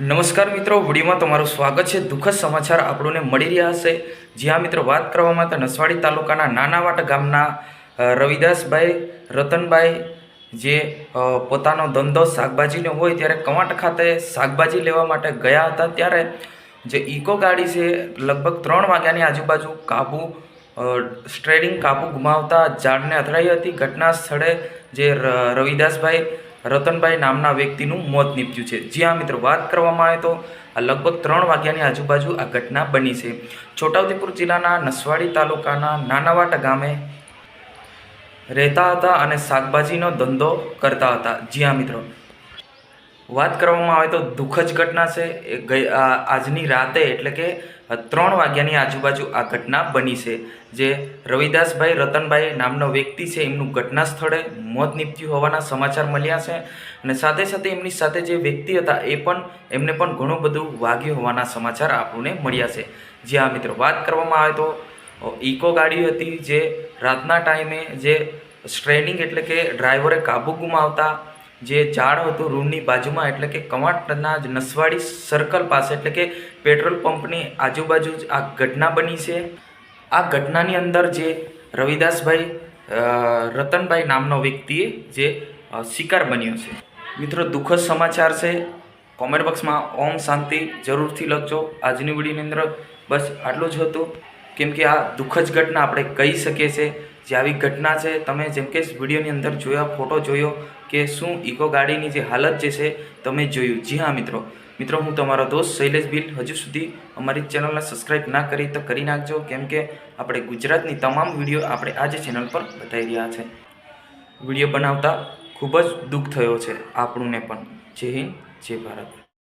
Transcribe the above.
નમસ્કાર મિત્રો, વિડીયોમાં તમારું સ્વાગત છે. દુઃખદ સમાચાર આપણને મળી રહ્યા હશે. જ્યાં મિત્રો, વાત કરવામાં તો નસવાડી તાલુકાના નાનાવાટ ગામના રવિદાસભાઈ, રતનભાઈ, જે પોતાનો ધંધો શાકભાજીનો હોય ત્યારે કવાંટ ખાતે શાકભાજી લેવા માટે ગયા હતા. ત્યારે જે ઇકો ગાડી છે, લગભગ ત્રણ વાગ્યાની આજુબાજુ કાબુ સ્ટ્રેડિંગ કાબુ ગુમાવતા ઝાડને અથડાઈ હતી. ઘટના સ્થળે જે રવિદાસભાઈ રતનભાઈ નામના વ્યક્તિનું મોત નીપજ્યું છે. જ્યાં મિત્રો, વાત કરવામાં આવે તો આ લગભગ ત્રણ વાગ્યાની આજુબાજુ આ ઘટના બની છે. છોટાઉદેપુર જિલ્લાના નસવાડી તાલુકાના નાનાવાટા ગામે રહેતા હતા અને શાકભાજીનો ધંધો કરતા હતા. જ્યાં મિત્રો વાત કરવામાં આવે તો દુઃખદ ઘટના છે. ગઈ આજની રાતે એટલે કે ત્રણ વાગ્યાની આજુબાજુ આ ઘટના બની છે, જે રવિદાસભાઈ રતનભાઈ નામનો વ્યક્તિ છે. એમનું ઘટના સ્થળે મોત નીપજ્યું હોવાના સમાચાર મળ્યા છે અને સાથે સાથે એમની સાથે જે વ્યક્તિ હતા એ પણ, એમને પણ ઘણું બધું વાગ્યું હોવાના સમાચાર આપણને મળ્યા છે. જ્યાં મિત્રો, વાત કરવામાં આવે તો ઇકો ગાડી હતી જે રાતના ટાઈમે જે સ્ટ્રેનિંગ એટલે કે ડ્રાઈવરે કાબુ ગુમાવતા જે ઝાડ હતું રૂમની બાજુમાં, એટલે કે કવાંટના જ નસવાડી સર્કલ પાસે, એટલે કે પેટ્રોલ પંપની આજુબાજુ જ આ ઘટના બની છે. આ ઘટનાની અંદર જે રવિદાસભાઈ રતનભાઈ નામનો વ્યક્તિએ જે શિકાર બન્યો છે. મિત્રો, દુઃખદ સમાચાર છે. કોમેન્ટ બોક્સમાં ઓમ શાંતિ જરૂરથી લખજો. આજની વિડીયોની અંદર બસ આટલું જ હતું. કેમ કે આ દુઃખદ ઘટના આપણે કહી શકીએ છીએ. જે આવી ઘટના છે, તમે જેમ કે વિડીયોની અંદર જોયા, ફોટો જોયો કે શું ઇકો ગાડીની જે હાલત જે છે, તમે જોયું. જી હા, મિત્રો. મિત્રો, હું તમારો દોસ્ત શૈલેષ બિલ હજુ સુધી અમારી ચેનલને સબસ્ક્રાઈબ ના કરી તો કરી નાખજો, કેમ કે આપણે ગુજરાતની તમામ વીડિયો આપણે આ જ ચેનલ પર બતાવી રહ્યા છે. વીડિયો બનાવતા ખૂબ જ દુઃખ થયો છે આપણને પણ. જય હિન્દ, જય ભારત.